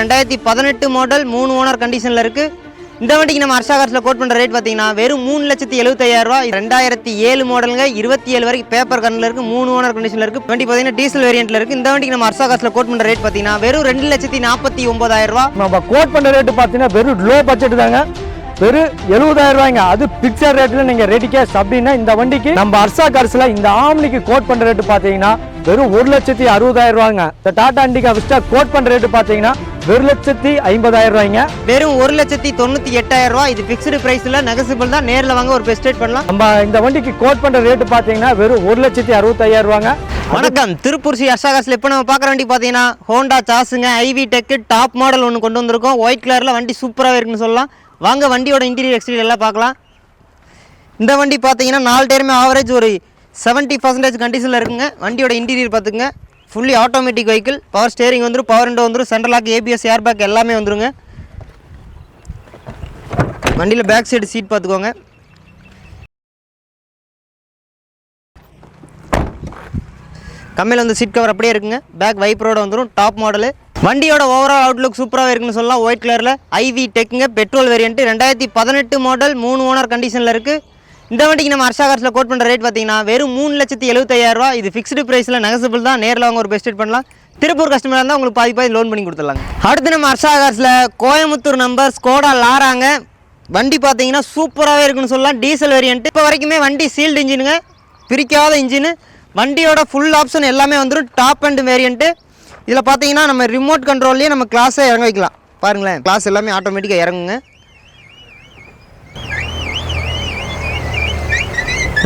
ரெண்டாயிரத்தி பதினெட்டு மாடல் மூணு ஓனர் கண்டிஷனில் இருக்குது இந்த வண்டிக்கு நம்ம அர்ஷா கார்ஸில் கோட் பண்ணுற ரேட் பார்த்தீங்கன்னா வெறும் மூணு லட்சத்தி எழுபத்தையாயிரரூவா ரெண்டாயிரத்தி ஏழு மாடலுங்க இருபத்தி ஏழு வரைக்கும் பேப்பர் கண்ணில் இருக்குது மூணு ஓனர் கண்டிஷனில் இருக்குது வண்டி பார்த்தீங்கன்னா டீசல் வேரியண்ட்டில் இருக்குது இந்த வண்டிக்கு நம்ம அர்ஷா கார்ஸில் கோட் பண்ணுற ரேட் பார்த்தீங்கன்னா வெறும் ரெண்டு லட்சத்தி நாற்பத்தி ஒம்பதாயிரம் ரூபா நம்ம கோட் பண்ணுற ரேட்டு பார்த்தீங்கன்னா வெறும் லோ பட்ஜெட் தாங்க. வெறும் எழுபதாயிரம் ரூபாய்ங்க. அது பிக்சர் ரேட்ல நீங்க ரெடி கேஷ் அப்படின்னா இந்த வண்டிக்கு நம்ம அர்சா கார்ஸ்ல இந்த ஆம்னிக்கு கோட் பண்ற ரேட்டு பாத்தீங்கன்னா வெறும் ஒரு லட்சத்தி அறுபதாயிரம் ரூபாங்க இந்த டாடா இண்டிகா விஸ்டா கோட் பண்ற ரேட்டு பாத்தீங்கன்னா ஒரு லட்சத்தி ஐம்பதாயிரம் ரூபாய்ங்க. வெறும் ஒரு லட்சத்தி தொண்ணூற்றி எட்டாயிரம் ரூபா இது ஃபிக்ஸ்டு ப்ரைஸில் நெகசிபிள் தான். நேரில் வாங்க ஒரு பெஸ்ட் ரேட் பண்ணலாம். நம்ம இந்த வண்டிக்கு கோட் பண்ற ரேட்டு பாத்தீங்கன்னா வெறும் ஒரு லட்சத்தி அறுபத்தாயிரம் ரூபாங்க வணக்கம். திருப்பூர் ஸ்ரீ ஹர்ஷா காசில் இப்போ நம்ம பார்க்குற வண்டி பார்த்தீங்கன்னா ஹோண்டா சாஸுங்க ஐவி டெக்கு டாப் மாடல் ஒன்று கொண்டு வந்திருக்கோம். ஒயிட் கலரில் வண்டி சூப்பராகவே இருக்குன்னு சொல்லலாம். வாங்க வண்டியோட இன்டீரியர் எக்ஸ்டீரியர் எல்லாம் பார்க்கலாம். இந்த வண்டி பார்த்தீங்கன்னா நாலு டயருமே ஆவரேஜ் ஒரு 70% பர்சன்டேஜ் கண்டிஷனில் இருக்குங்க. வண்டியோட இன்டீரியர் பார்த்துங்க fully automatic vehicle power steering வந்துடும் பவர் விண்டோ வந்துடும் central lock ABS air bag எல்லாமே வந்துருங்க. வண்டியில் பேக் சைடு சீட் பார்த்துக்கோங்க. கம்மியில் வந்து சீட் கவர் அப்படியே இருக்குங்க. பேக் வைப்ரோட வந்துடும் டாப் மாடலு வண்டியோட ஓவரால் அவுட்லுக் சூப்பராக இருக்குன்னு சொல்லலாம். ஒயிட் கலரில் ஐவி டெக்குங்க பெட்ரோல் வேரியன்ட் ரெண்டாயிரத்தி பதினெட்டு மாடல் மூணு ஓனர் கண்டிஷனில் இருக்குது இந்த வண்டிக்கு நம்ம ஹர்ஷா கார்ஸில் கோட் பண்ணுற ரேட் பார்த்தீங்கன்னா வெறும் மூணு லட்சத்தி எழுபத்தையாயிரரூவா இது ஃபிக்ஸ்டு ப்ரைஸில் நெகசபிள் தான். நேரில் அவங்க ஒரு பெஸ்ட் பண்ணலாம். திருப்பூர் கஸ்டமராக இருந்தால் உங்களுக்கு பாதி பாதி லோன் பண்ணி கொடுத்துடலாங்க. அடுத்து நம்ம ஹர்ஷா கார்ஸில் கோயம்புத்தூர் நம்பர் ஸ்கோடா லாராங்க வண்டி பார்த்தீங்கன்னா சூப்பராகவே இருக்குன்னு சொல்லலாம். டீசல் வேரியன்ட் இப்போ வரைக்குமே வண்டி சீல்டு இன்ஜினுங்க பிரிக்காத இன்ஜினு வண்டியோட ஃபுல் ஆப்ஷன் எல்லாமே வந்துடும் டாப் அண்ட் வேரியண்ட்டு இதில் பார்த்தீங்கன்னா நம்ம ரிமோட் கண்ட்ரோல்லையே நம்ம கிளாஸை இறங்க வைக்கலாம். பாருங்களேன் கிளாஸ் எல்லாமே ஆட்டோமேட்டிக்காக இறங்குங்க.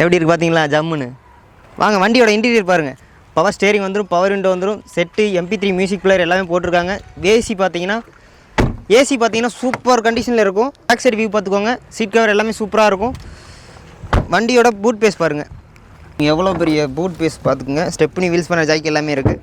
எப்படி இருக்கு பார்த்தீங்களா ஜம்முன்னு? வாங்க வண்டியோட இன்டீரியர் பாருங்கள் பவர் ஸ்டேரிங் வந்துடும் பவர் விண்டோ வந்துடும் set MP three music player எல்லாமே போட்டிருக்காங்க. ஏசி பார்த்தீங்கன்னா ஏசி பார்த்தீங்கன்னா சூப்பர் கண்டிஷனில் இருக்கும். பேக் சைடு வியூ பார்த்துக்கோங்க சீட் கவர் எல்லாமே சூப்பராக இருக்கும். வண்டியோட பூட் பேஸ் பாருங்கள் எவ்வளோ பெரிய பூட் பேஸ் பார்த்துக்குங்க. ஸ்டெப்னி வீல்ஸ் பண்ண ஜாக்கி எல்லாமே இருக்குது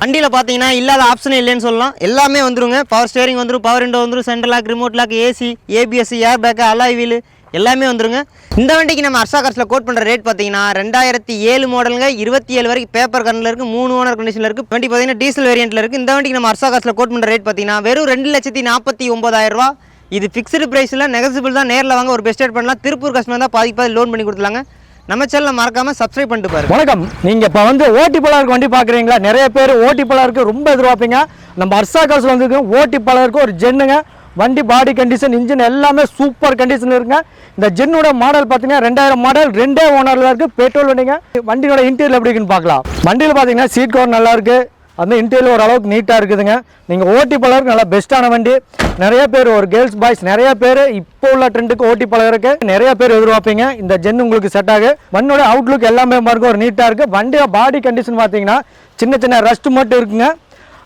வண்டியில் பார்த்தீங்கன்னா இல்லாத ஆப்ஷனே இல்லைன்னு சொல்லலாம். எல்லாமே வந்துருங்க. பவர் ஸ்டேரிங் வந்துடும் பவர் விண்டோ வந்துடும் central lock remote lock AC ABS air bag alloy wheel எல்லாமே வந்துருங்க. இந்த வண்டிக்கு நம்ம அர்ஷா கார்ஸில் கோட் பண்ணுற ரேட் பார்த்தீங்கன்னா ரெண்டாயிரத்தி ஏழு மாடலுங்க இருபத்தி ஏழு வரைக்கும் பேப்பர் கண்ணில் இருக்குது மூணு ஓனர் கண்டிஷனில் இருக்குது வண்டி பார்த்தீங்கன்னா டீசல் வேரியண்ட்டில் இருக்குது இந்த வண்டிக்கு நம்ம அர்ஷா கார்ஸில் கோட் பண்ணுற ரேட் பார்த்தீங்கன்னா வெறும் ரெண்டு லட்சத்தி நாற்பத்தி ஒம்பதாயிரரூவா இது ஃபிக்ஸ்டு ப்ரைஸில் நெகசிபிள் தான். நேரில் வாங்க ஒரு பெஸ்ட் ரேட் பண்ணலாம். திருப்பூர் கஸ்டமர் தான் பாதி பாதி லோன் பண்ணி கொடுத்துலாங்க நம்ம சேனலில் மறக்காமல் சப்ஸ்கிரைப் பண்ணிட்டு பாருங்க. வணக்கம். நீங்க இப்ப வந்து ஓட்டி பலருக்கு வண்டி பாக்குறீங்களா? நிறைய பேர் ஓட்டி பலருக்கு ரொம்ப எதிர்பார்ப்பீங்க. நம்ம அர்சா காசு வந்துருக்கோம். ஓட்டி பலருக்கு ஒரு ஜென்னுங்க. வண்டி பாடி கண்டிஷன் இன்ஜின் எல்லாமே சூப்பர் கண்டிஷன் இருக்குங்க. இந்த ஜென்னோட மாடல் பார்த்தீங்கன்னா ரெண்டாயிரம் மாடல் ரெண்டே ஓனர்ல இருக்கு. பெட்ரோல் வண்டிங்க. வண்டியோட இன்டீரியர் எப்படி இருக்குன்னு பார்க்கலாம். வண்டியில் பார்த்தீங்கன்னா சீட் கவர் நல்லா இருக்கு. அந்த இன்டீரியர் ஓரளவுக்கு நீட்டாக இருக்குதுங்க. நீங்கள் ஓட்டி பழகருக்கு நல்லா பெஸ்ட்டான வண்டி. நிறைய பேர் ஒரு கேர்ள்ஸ் பாய்ஸ் நிறைய பேர் இப்போ உள்ள ட்ரெண்டுக்கு ஓட்டி பழகருக்கு நிறைய பேர் எதிர்பார்ப்பீங்க. இந்த ஜென் உங்களுக்கு செட் ஆகு. வண்டியோட அவுட்லுக் எல்லாமே பாருங்க ஒரு நீட்டாக இருக்குது வண்டியோட பாடி கண்டிஷன் பார்த்தீங்கன்னா சின்ன சின்ன ரஸ்ட் மட்டும் இருக்குங்க.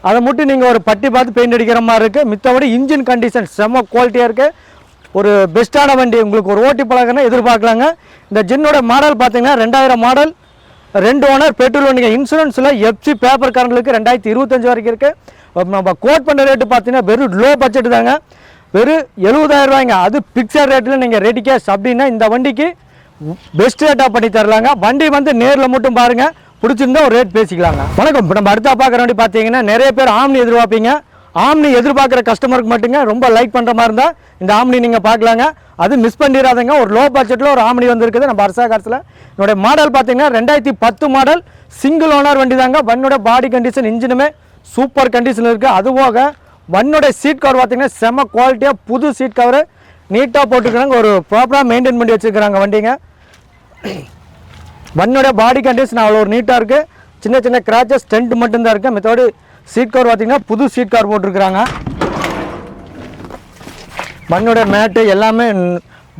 அதை மட்டும் நீங்கள் ஒரு பட்டி பார்த்து பெயிண்ட் அடிக்கிற மாதிரி இருக்குது மித்தபடி இன்ஜின் கண்டிஷன் செம்ம குவாலிட்டியாக இருக்குது ஒரு பெஸ்ட்டான வண்டி. உங்களுக்கு ஒரு ஓட்டி பழகனா எதிர்பார்க்கலாங்க. இந்த ஜென்னோட மாடல் பார்த்தீங்கன்னா ரெண்டாயிரம் மாடல் ரெண்டு ஓனர் பெட்ரோல் வண்டிங்க. இன்சூரன்ஸில் எஃப்சி பேப்பர் கரண்ட்லுக்கு ரெண்டாயிரத்தி இருபத்தஞ்சு வரைக்கும் இருக்குது நம்ம கோட் பண்ண ரேட்டு பார்த்தீங்கன்னா வெறும் லோ பட்ஜெட் தாங்க. வெறும் எழுபதாயிரம் ரூபாய்ங்க. அது பிக்சர் ரேட்டில் நீங்கள் ரெடி கேஷ் அப்படின்னா இந்த வண்டிக்கு பெஸ்ட் ரேட்டாக பண்ணி தரலாங்க. வண்டி வந்து நேரில் மட்டும் பாருங்கள் பிடிச்சிருந்தா ஒரு ரேட் பேசிக்கலாங்க. வணக்கம். இப்போ நம்ம அடுத்தா பார்க்குற வண்டி பார்த்தீங்கன்னா நிறைய பேர் ஆம்னி எதிர்பார்ப்பீங்க. ஆம்னி எதிர்பார்க்குற கஸ்டமருக்கு மட்டுங்க ரொம்ப லைக் பண்ணுற மாதிரி இருந்தால் இந்த ஆம்னி நீங்கள் பார்க்கலாங்க. அது மிஸ் பண்ணிடாதீங்க. ஒரு லோ பட்ஜெட்டில் ஒரு ஆமணி வந்திருக்குது. நம்ம அரசா காலத்தில். என்னுடைய மாடல் பார்த்தீங்கன்னா ரெண்டாயிரத்தி பத்து மாடல் சிங்கிள் ஓனர் வண்டி தாங்க வண்டியோட பாடி கண்டிஷன் இன்ஜினுமே சூப்பர் கண்டிஷன் இருக்குது அது போக வண்ணோட சீட் கவர் பார்த்தீங்கன்னா செம குவாலிட்டியாக புது சீட் கவர் நீட்டாக போட்டுக்கிறாங்க. ஒரு ப்ராப்பராக மெயின்டைன் பண்ணி வச்சுருக்காங்க வண்டிங்க. வண்ணோட பாடி கண்டிஷன் அவ்வளோ ஒரு நீட்டாக இருக்குது சின்ன சின்ன கிராச்சஸ் டென்ட் மட்டும்தான் இருக்குது மற்றபடி சீட் கவர் பார்த்தீங்கன்னா புது சீட் கவர் போட்டிருக்கிறாங்க. மண்ணோட மேட்டு எல்லாமே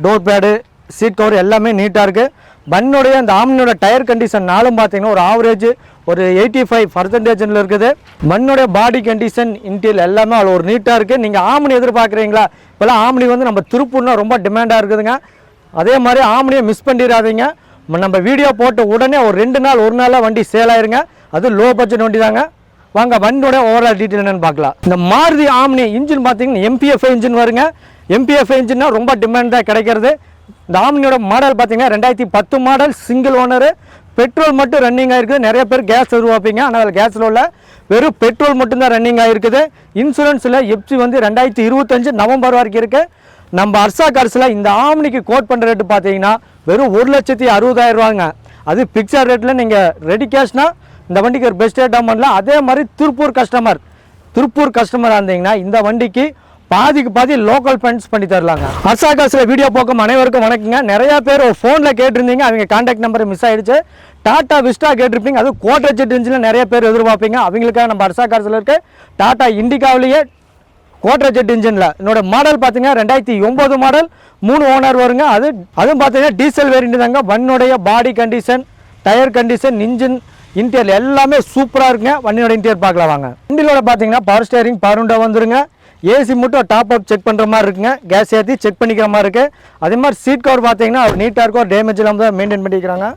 டோர் பேடு சீட் கவர் எல்லாமே நீட்டாக இருக்குது பன்னுடைய அந்த ஆம்னியோட டயர் கண்டிஷன் நாளும் பார்த்தீங்கன்னா ஒரு ஆவரேஜ் ஒரு எயிட்டி ஃபைவ் பர்சன்டேஜில் இருக்குது. மண்ணுடைய பாடி கண்டிஷன் இன்டீரியல் எல்லாமே அவ்வளோ ஒரு நீட்டாக இருக்குது நீங்கள் ஆம்னி எதிர்பார்க்குறீங்களா? இப்போல்லாம் ஆம்னி வந்து நம்ம திருப்பூர்னா ரொம்ப டிமாண்டாக இருக்குதுங்க. அதே மாதிரி ஆம்னியை மிஸ் பண்ணிடாதீங்க. நம்ம வீடியோ போட்ட உடனே ஒரு ரெண்டு நாள் ஒரு நாளாக வண்டி சேல் ஆயிருங்க. அது லோ பட்ஜெட் வண்டி தாங்க வாங்க வண்டியோட ஓவரால் டீட்டெயில் என்னன்னு பார்க்கலாம். இந்த மாருதி ஆம்னி இன்ஜின் பார்த்தீங்கன்னா எம்பிஎஃப் இன்ஜின் வருங்க. எம்பிஎஃப் இன்ஜின்னா ரொம்ப டிமாண்டாக கிடைக்கிறது. இந்த ஆம்னியோட மாடல் பார்த்தீங்கன்னா ரெண்டாயிரத்தி பத்து மாடல் சிங்கிள் ஓனரு பெட்ரோல் மட்டும் ரன்னிங் ஆகிருக்குது நிறைய பேர் கேஸ் உருவாப்பீங்க. ஆனால் அதில் கேஸில் உள்ள வெறும் பெட்ரோல் மட்டும்தான் ரன்னிங் ஆகிருக்குது இன்சூரன்ஸில் எப்சி வந்து ரெண்டாயிரத்தி இருபத்தஞ்சு நவம்பர் வரைக்கும் இருக்குது நம்ம அர்சா கார்ஸில் இந்த ஆம்னிக்கு கோட் பண்ணுற ரேட்டு பார்த்தீங்கன்னா வெறும் ஒரு லட்சத்தி அறுபதாயிரம் ரூபாங்க அது பிக்சர் ரேட்டில் நீங்கள் ரெடி கேஷ்னா இந்த வண்டிக்கு ஒரு பெஸ்ட் ரேட்டாக பண்ணலாம் அதே மாதிரி திருப்பூர் கஸ்டமர் திருப்பூர் கஸ்டமராக இருந்தீங்கன்னா இந்த வண்டிக்கு பாதிக்கு பாதி லோக்கல் ஃபண்ட்ஸ் பண்ணி தரலாங்க. அர்சா காசில் வீடியோ போக்கும் அனைவருக்கும் வணக்கங்க. நிறைய பேர் ஃபோனில் கேட்டிருந்தீங்க அவங்க கான்டாக்ட் நம்பர் மிஸ் ஆயிடுச்சு. டாடா விஸ்டா கேட்டிருப்பீங்க அது கோட்டை ஜெட் இன்ஜினில் நிறைய பேர் எதிர்பார்ப்பீங்க. அவங்களுக்காக நம்ம அர்சா காசில் இருக்க டாடா இண்டிகாவிலேயே கோட்ரா ஜெட் இன்ஜினில் என்னோட மாடல் பார்த்தீங்கன்னா ரெண்டாயிரத்தி ஒம்பது மாடல் மூணு ஓனர் வருங்க. அது அதுவும் பார்த்தீங்கன்னா டீசல் வேரியண்ட் தாங்க. வண்ணுடைய body condition tyre condition engine interior எல்லாமே சூப்பராக இருக்குங்க. வண்டியோட இன்டீரியர் பார்க்கலாம் வாங்க. வண்டியோட பார்த்தீங்கன்னா பவர் ஸ்டேரிங் பவர் விண்டோ வந்துருங்க. ஏசி மட்டும் டாப் அப் செக் பண்ணுற மாதிரி இருக்குங்க. கேஸ் ஏற்றி செக் பண்ணிக்கிற மாதிரி இருக்குது அதே மாதிரி சீட் கவர் பார்த்தீங்கன்னா நீட்டாக இருக்கும். டேமேஜ் இல்லாமல் தான் மெயின்டைன் பண்ணிக்கிறாங்க.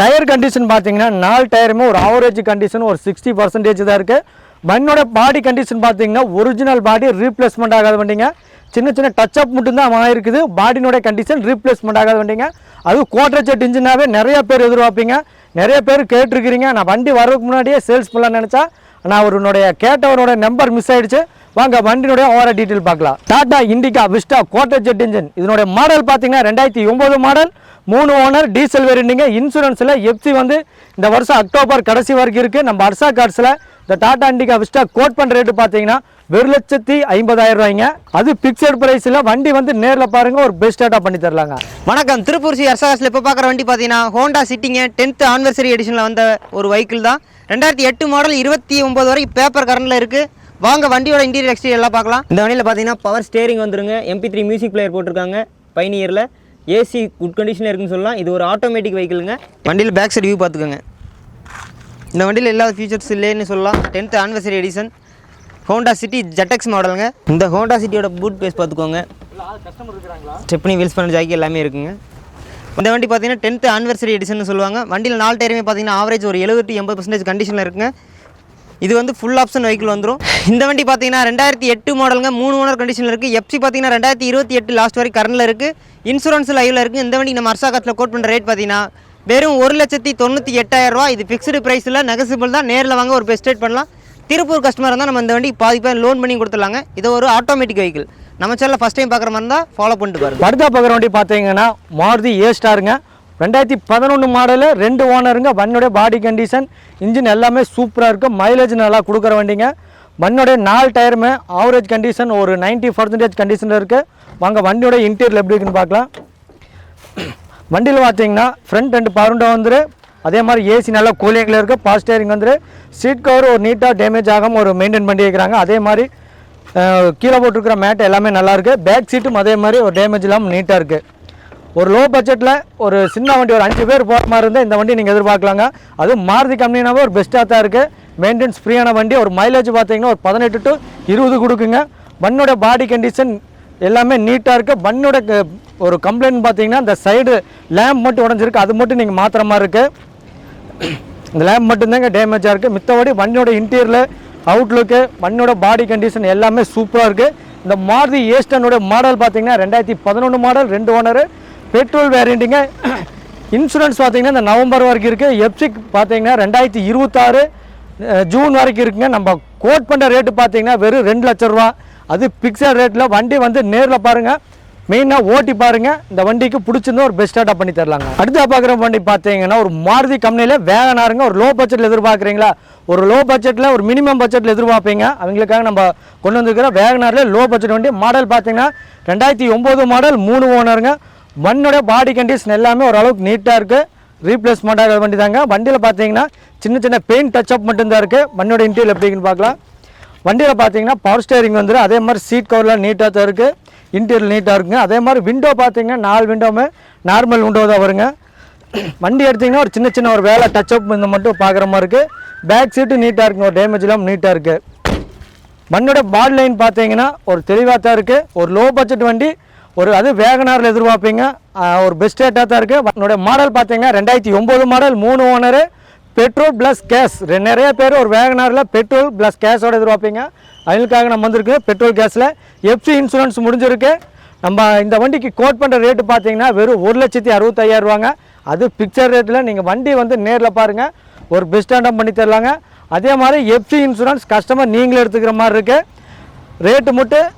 டயர் கண்டிஷன் பார்த்தீங்கன்னா நாலு டயருமே ஒரு ஆவரேஜ் கண்டிஷன் ஒரு சிக்ஸ்டி பர்சன்டேஜ் தான் இருக்குது மண்ணோட பாடி கண்டிஷன் பார்த்தீங்கன்னா ஒரிஜினல் பாடி ரீப்ளேஸ்மெண்ட் ஆகாத வண்டிங்க. சின்ன சின்ன டச் அப் மட்டும்தான் ஆயிருக்குது பாடினுடைய கண்டிஷன் ரீப்ளேஸ்மெண்ட் ஆகாத வண்டிங்க. அது குவாட்டர் செட் இன்ஜினாவே நிறைய பேர் எதிர்பார்ப்பீங்க. நிறைய பேர் கேட்டிருக்கிறீங்க. நான் வண்டி வரதுக்கு முன்னாடியே சேல்ஸ் பண்ணலாம்னு நினச்சா நான் அவருடைய கேட்டவரோட நம்பர் மிஸ் ஆயிடுச்சு. வாங்க வண்டியினுடைய ஓவர டீட்டெயில் பார்க்கலாம். Tata Indica Vista quadrajet engine இதனுடைய மாடல் பார்த்தீங்கன்னா ரெண்டாயிரத்தி ஒம்பது மாடல் மூணு ஓனர் டீசல் வேரியண்டிங்க இன்சூரன்ஸில் எஃப்சி வந்து இந்த வருஷம் அக்டோபர் கடைசி வரைக்கும் இருக்குது நம்ம அர்சா கார்ட்ஸில் இந்த டாடா இண்டிகா விஸ்டா கோட் பண்ணுற ரேட்டு பார்த்தீங்கன்னா ஒரு லட்சத்தி ஐம்பதாயிரம் ரூபாய்ங்க. அது பிக்சட் ப்ரைஸில் வண்டி வந்து நேரில் பாருங்கள் ஒரு பெஸ்ட் ரேட்டாக பண்ணி தரலாங்க. வணக்கம். திருப்பூர் சி அர்சாகாஸில் இப்போ பார்க்குற வண்டி பார்த்தீங்கன்னா ஹோண்டா சிட்டிங்க டென்த் ஆனிவர்சரி எடிஷனில் வந்த ஒரு வெஹிக்கிள் தான். ரெண்டாயிரத்தி எட்டு மாடல் இருபத்தி ஒம்பது வரைக்கும் பேப்பர் கரண்டில் இருக்குது வாங்க வண்டியோட இன்டீரியர் எக்ஸ்டீரியர் எல்லாம் பார்க்கலாம் இந்த வண்டியில் பார்த்தீங்கன்னா பவர் ஸ்டேரிங் வந்துருங்க. எம்பி த்ரீ மியூசிக் பிளேயர் போட்டிருக்காங்க பைனியரில் ஏசி குட் கண்டிஷனில் இருக்குன்னு சொல்லலாம். இது ஒரு ஆட்டோமேட்டிக் வெஹிக்கிளுங்க வண்டியில் பேக் சைடு வியூ பார்த்துக்கோங்க இந்த வண்டியில் எல்லா ஃபீச்சர்ஸ் இல்லைன்னு சொல்லலாம். Tenth anniversary edition Honda City ZX மாடலுங்க. இந்த ஹோண்டா சிட்டியோட பூட் பேஸ் பார்த்துக்கோங்க. ஸ்டெப்னி வீல்ஸ் பண்ண ஜாக்கி எல்லாமே இருக்குங்க. இந்த வண்டி பார்த்தீங்கன்னா டென்த் ஆனிவர்சரி எடிஷன் சொல்லுவாங்க. வண்டியில் நாலு டயருமே பார்த்தீங்கன்னா ஆவரேஜ் ஒரு எழுபத்தி எண்பது பர்சன்டேஜ் கண்டிஷனில் இருக்குங்க. இது வந்து ஃபுல் ஆப்ஷன் வெஹிக்கிள் வந்துடும் இந்த வண்டி பார்த்தீங்கன்னா ரெண்டாயிரத்தி எட்டு மாடலுங்க மூணு ஓனர் கண்டிஷனில் இருக்குது எஃப்சி பார்த்தீங்கன்னா ரெண்டாயிரத்தி இருபத்தி எட்டு லாஸ்ட் வரைக்கும் கரண்டில் இருக்குது இன்சூரன்ஸ் லைவில் இருக்குது இந்த வண்டி நம்ம அர்சாகத்தில் கோட் பண்ணுற ரேட் பார்த்தீங்கன்னா வெறும் ஒரு லட்சத்தி தொண்ணூற்றி எட்டாயிரம் ரூபா இது ஃபிக்ஸ்டு ப்ரைஸில் நெகசிபிள் தான். நேரில் வாங்க ஒரு பெஸ்ட் ரேட் பண்ணலாம். திருப்பூர் கஸ்டமர் இருந்தால் நம்ம இந்த வண்டி பாதி பேர் லோன் பண்ணி கொடுத்துடலாங்க. இது ஒரு ஆட்டோமேட்டிக் வெஹிக்கிள் நம்ம சேனலில் ஃபஸ்ட் டைம் பார்க்குற மாதிரி இருந்தால் ஃபாலோ பண்ணிட்டு பாருங்க. அடுத்த பார்க்குற வண்டி பார்த்தீங்கன்னா மாருதி ஏ ஸ்டாருங்க ரெண்டாயிரத்தி பதினொன்று மாடலு ரெண்டு ஓனருங்க வண்ணுடைய பாடி கண்டிஷன் இன்ஜின் எல்லாமே சூப்பராக இருக்குது மைலேஜ் நல்லா கொடுக்குற வண்டிங்க. வண்ணுடைய நாலு டயருமே ஆவரேஜ் கண்டிஷன் ஒரு 90% பர்சன்டேஜ் கண்டிஷனில் இருக்குது வாங்க வண்டியோட இன்டீரியர் எப்படி இருக்குன்னு பார்க்கலாம். வண்டியில் பார்த்தீங்கன்னா ஃப்ரண்ட் ரெண்டு பவருண்டா வந்துரு அதே மாதிரி ஏசி நல்லா கூலிங்கில் இருக்குது பாஸ்ட் ஸ்டேரிங் வந்துரு. சீட் கவர் ஒரு நீட்டாக டேமேஜ் ஆகாமல் ஒரு மெயின்டைன் பண்ணி வைக்கிறாங்க அதே மாதிரி கீழே போட்டிருக்கிற மேட் எல்லாமே நல்லாயிருக்கு பேக் சீட்டும் அதே மாதிரி ஒரு டேமேஜ் இல்லாமல் நீட்டாக இருக்குது ஒரு லோ பட்ஜெட்டில் ஒரு சின்ன வண்டி ஒரு அஞ்சு பேர் போகிற மாதிரி இருந்தால் இந்த வண்டி நீங்கள் எதிர்பார்க்கலாங்க. அதுவும் மாருதி கம்பெனினாவே ஒரு பெஸ்ட்டாக தான் இருக்குது மெயின்டெனன்ஸ் ஃப்ரீயான வண்டி. ஒரு மைலேஜ் பார்த்தீங்கன்னா ஒரு பதினெட்டு டு இருபது கொடுக்குங்க. வண்டியோட பாடி கண்டிஷன் எல்லாமே நீட்டாக இருக்குது வண்டியோட க- ஒரு கம்ப்ளைண்ட் பார்த்தீங்கன்னா இந்த சைடு லேம்ப் மட்டும் உடஞ்சிருக்கு. அது மட்டும் நீங்கள் மாற்றுற மாதிரி இருக்குது இந்த லேம்ப் மட்டும்தாங்க டேமேஜாக இருக்குது மித்தபடி வண்டியோட இன்டீரியரில் அவுட்லுக்கு வண்டியோட பாடி கண்டிஷன் எல்லாமே சூப்பராக இருக்குது இந்த மாருதி ஏஸ்டனோட மாடல் பார்த்தீங்கன்னா ரெண்டாயிரத்தி பதினொன்று மாடல் ரெண்டு ஓனரு பெட்ரோல் வேரியண்ட்டுங்க இன்சூரன்ஸ் பார்த்தீங்கன்னா இந்த நவம்பர் வரைக்கும் இருக்குது எப்சிக் பார்த்தீங்கன்னா ரெண்டாயிரத்தி இருபத்தாறு ஜூன் வரைக்கும் இருக்குங்க. நம்ம கோட் பண்ணுற ரேட்டு பார்த்தீங்கன்னா வெறும் ரெண்டு லட்ச ரூபா. அது பிக்சட் ரேட்டில் வண்டி வந்து நேரில் பாருங்கள் மெயினாக ஓட்டி பாருங்க. இந்த வண்டிக்கு பிடிச்சிருந்தா ஒரு பெஸ்ட்டாக பண்ணி தரலாங்க. அடுத்த பார்க்குற வண்டி பார்த்தீங்கன்னா ஒரு மாருதி கம்பெனியில் வேகனாருங்க ஒரு லோ பட்ஜெட்டில் எதிர்பார்க்குறீங்களா? ஒரு லோ பட்ஜெட்டில் ஒரு மினிமம் பட்ஜெட்டில் எதிர்பார்ப்பீங்க. அவங்களுக்காக நம்ம கொண்டு வந்துருக்கிற வேகனாரில் லோ பட்ஜெட் வண்டி. மாடல் பார்த்தீங்கன்னா ரெண்டாயிரத்தி ஒம்பது மாடல் மூணு ஓனருங்க மண்ணோட பாடி கண்டிஷன் எல்லாமே ஓரளவுக்கு நீட்டாக இருக்குது ரீப்ளேஸ்மெண்ட்டாக வண்டி தாங்க வண்டியில் பார்த்தீங்கன்னா சின்ன சின்ன பெயிண்ட் டச்சப் மட்டும்தான் இருக்குது மண்ணோட இன்டீரியல் எப்படின்னு பார்க்கலாம். வண்டியில் பார்த்தீங்கன்னா பவர் ஸ்டேரிங் வந்துடும் அதே மாதிரி சீட் கவர்லாம் நீட்டாக தான் இருக்குது இன்டீரியல் நீட்டாக இருக்குங்க. அதே மாதிரி விண்டோ பார்த்தீங்கன்னா நாலு விண்டோவுமே நார்மல் விண்டோ தான் வருங்க. வண்டி எடுத்தீங்கன்னா ஒரு சின்ன சின்ன ஒரு வேலை டச்சப் இந்த மட்டும் பார்க்குற மாதிரி இருக்குது பேக் சீட்டு நீட்டாக இருக்குங்க. ஒரு டேமேஜ் இல்லாமல் நீட்டாக இருக்குது வண்டியோட பாடி லைன் பார்த்தீங்கன்னா ஒரு தெளிவாக தான் இருக்குது ஒரு லோ பட்ஜெட் வண்டி. ஒரு அது வேகனாரில் எதிர்பார்ப்பீங்க. ஒரு பெஸ்ட் ரேட்டாக தான் இருக்குது வண்டியோட மாடல் பார்த்தீங்கன்னா ரெண்டாயிரத்தி ஒம்பது மாடல் மூணு ஓனரு பெட்ரோல் ப்ளஸ் கேஸ் நிறைய பேர் ஒரு வேகனாரில் பெட்ரோல் ப்ளஸ் கேஸோட எதிர்பார்ப்பீங்க. அதுக்காக நம்ம வந்திருக்கு பெட்ரோல் கேஸில் எஃப்சி இன்சூரன்ஸ் முடிஞ்சிருக்கு. நம்ம இந்த வண்டிக்கு கோட் பண்ணுற ரேட்டு பார்த்தீங்கன்னா வெறும் ஒரு லட்சத்தி அறுபத்தையாயிரரூவாங்க அது பிக்சர் ரேட்டில் நீங்கள் வண்டி வந்து நேரில் பாருங்கள் ஒரு பெஸ்ட்டாக பண்ணி தரலாங்க. அதே மாதிரி எஃப்சி இன்சூரன்ஸ் கஸ்டமர் நீங்களே எடுத்துக்கிற மாதிரி இருக்குது ரேட்டு மட்டும்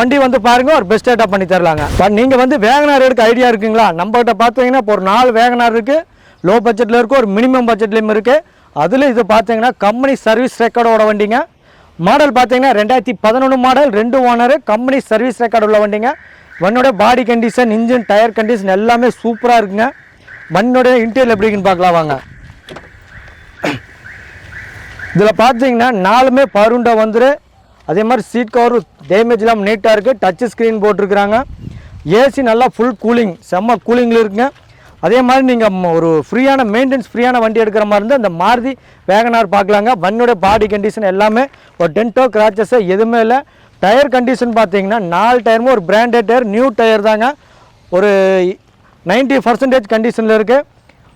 வண்டி வந்து பாருங்கள் ஒரு பெஸ்ட்டாக பண்ணி தரலாங்க. நீங்கள் வந்து வேகனார் எடுக்க ஐடியா இருக்குங்களா? நம்மகிட்ட பார்த்தீங்கன்னா இப்போ ஒரு நாலு வேகனார் இருக்குது லோ பட்ஜெட்டில் இருக்குது ஒரு மினிமம் பட்ஜெட்லேயும் இருக்குது அதில் இது பார்த்தீங்கன்னா கம்பெனி சர்வீஸ் ரெக்கார்டோட வண்டிங்க. மாடல் பார்த்தீங்கன்னா ரெண்டாயிரத்தி பதினொன்று மாடல் ரெண்டு ஓனரு கம்பெனி சர்வீஸ் ரெக்கார்டு உள்ள வண்டிங்க. வண்டியோட body condition engine tyre condition எல்லாமே சூப்பராக இருக்குங்க. வண்டியோட இன்டீரியல் எப்படி இருக்குன்னு பார்க்கலாம் வாங்க. இதில் பார்த்தீங்கன்னா நாலுமே பருண்டை வந்துரு. அதே மாதிரி சீட் கவர் டேமேஜ் இல்லாமல் நீட்டாக இருக்குது டச் ஸ்க்ரீன் போட்டிருக்கிறாங்க. ஏசி நல்லா ஃபுல் கூலிங் செம்ம கூலிங்கில் இருக்குங்க. அதே மாதிரி நீங்கள் ஒரு ஃப்ரீயான மெயின்டெனன்ஸ் ஃப்ரீயான வண்டி எடுக்கிற மாதிரி இருந்தால் அந்த மாருதி வேகனார் பார்க்கலாங்க. வண்டியோட பாடி கண்டிஷன் எல்லாமே ஒரு டென்ட்டோ கிராச்சஸோ எதுவுமே இல்லை. டயர் கண்டிஷன் பார்த்தீங்கன்னா நாலு டயருமே ஒரு பிராண்டட் டயர் நியூ டயர் தாங்க. ஒரு 90% பர்சன்டேஜ் கண்டிஷனில் இருக்குது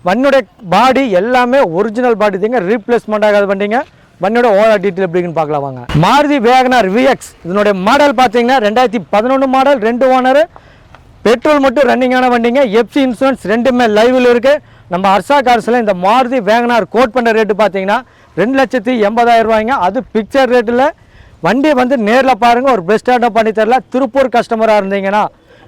வண்டியோட பாடி எல்லாமே ஒரிஜினல் பாடி தாங்க. ரீப்ளேஸ்மெண்ட் ஆகாத வண்டிங்க. வண்டியோட ஓவரால் டீட்டெயில் எப்படின்னு பார்க்கலாம் வாங்க. மாருதி வேகனார் விஎக்ஸ் இதனுடைய மாடல் பார்த்தீங்கன்னா ரெண்டாயிரத்தி பதினொன்று மாடல் ரெண்டு ஓனர் பெட்ரோல் மட்டும் ரன்னிங்கான வண்டிங்க. எஃப்சி இன்சூரன்ஸ் ரெண்டுமே லைவில் இருக்குது நம்ம அர்ஷா கார்ஸில் இந்த மாருதி வேகனார் கோட் பண்ண ரேட்டு பார்த்தீங்கன்னா ரெண்டு லட்சத்தி எண்பதாயிரம் ரூபாய்ங்க. அது பிக்சர் ரேட்டில் வண்டியை வந்து நேரில் பாருங்கள் ஒரு பெஸ்ட்டாக பண்ணி தரல. திருப்பூர் கஸ்டமராக இருந்தீங்கன்னா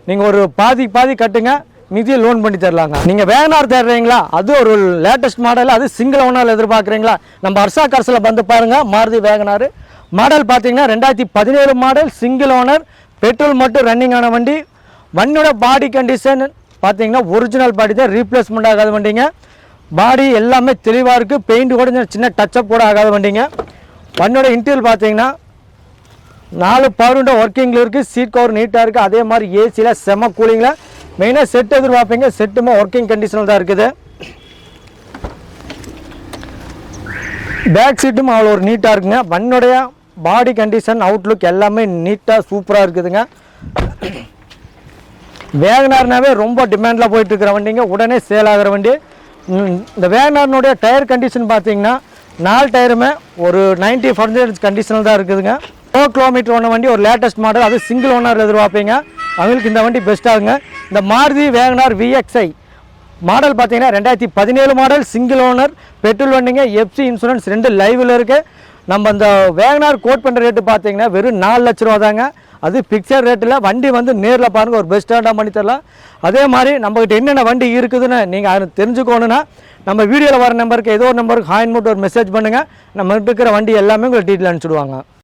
நீங்கள் ஒரு பாதி பாதி கட்டுங்க. மிதி லோன் பண்ணி தரலாங்க. நீங்கள் வேகனார் தேடுறீங்களா? அது ஒரு லேட்டஸ்ட் மாடல் அது சிங்கிள் ஓனரில் எதிர்பார்க்குறீங்களா? நம்ம அர்ஷா கார்ஸில் வந்து பாருங்கள் மாருதி வேகனார் மாடல் பார்த்தீங்கன்னா ரெண்டாயிரத்தி பதினேழு மாடல் சிங்கிள் ஓனர் பெட்ரோல் மட்டும் ரன்னிங் ஆன வண்டி. வண்டியோட பாடி கண்டிஷன் பார்த்தீங்கன்னா ஒரிஜினல் பாடி தான் ரீப்ளேஸ்மெண்ட் ஆகாத வண்டிங்க. பாடி எல்லாமே தெளிவாக இருக்குது பெயிண்ட் கூட சின்ன டச்சப் கூட ஆகாத வண்டிங்க. வண்டியோட இன்டீரியல் பார்த்தீங்கன்னா நாலு பவருண்ட ஒர்க்கிங்கில் இருக்குது சீட் கவர் நீட்டாக இருக்குது அதே மாதிரி ஏசியில் செம கூலிங்கில் மெயினாக செட் எதிர்பார்ப்பீங்க. செட்டுமே ஒர்க்கிங் கண்டிஷனில் தான் இருக்குது. பேக் சீட்டும் அவ்வளோ ஒரு நீட்டாக இருக்குங்க. வண்ணுடைய பாடி கண்டிஷன் அவுட்லுக் எல்லாமே நீட்டாக சூப்பராக இருக்குதுங்க. வேகனார்னாவே ரொம்ப டிமாண்டில் போயிட்டு இருக்கிற வண்டிங்க. உடனே சேல் ஆகிற வண்டி. இந்த வேகனார்னுடைய டயர் கண்டிஷன் பார்த்தீங்கன்னா நாலு டயருமே ஒரு 90% பர்சன்டேஜ் கண்டிஷனில் தான் இருக்குதுங்க. ஃபோ கிலோமீட்டர் ஒன்று வண்டி ஒரு லேட்டஸ்ட் மாடல் அது சிங்கிள் ஓனர் எதிர்பார்ப்பீங்க. அவங்களுக்கு இந்த வண்டி பெஸ்ட்டாகுங்க இந்த மாருதி வேகனார் விஎக்ஸ்ஐ மாடல் பார்த்தீங்கன்னா ரெண்டாயிரத்தி பதினேழு மாடல் சிங்கிள் ஓனர் பெட்ரோல் வண்டிங்க எஃப்சி இன்சூரன்ஸ் ரெண்டு லைவில் இருக்குது நம்ம அந்த வேகனார் கோட் பண்ணுற ரேட்டு பார்த்தீங்கன்னா வெறும் நாலு லட்ச ரூபா தாங்க அது பிக்சர் ரேட்டில் வண்டி வந்து நேரில் பாருங்கள் ஒரு பெஸ்ட்டாக பண்ணி தரலாம். அதே மாதிரி நம்மகிட்ட என்னென்ன வண்டி இருக்குதுன்னு நீங்கள் அதை தெரிஞ்சுக்கணுன்னா நம்ம வீடியோவில் வர நம்பருக்கு ஏதோ ஒரு நம்பருக்கு ஹாயின் மட்டும் ஒரு மெசேஜ் பண்ணுங்கள் நம்ம இருக்கிற வண்டி எல்லாமே உங்களுக்கு டீட்டெயில் அனுப்பிச்சுடுவாங்க.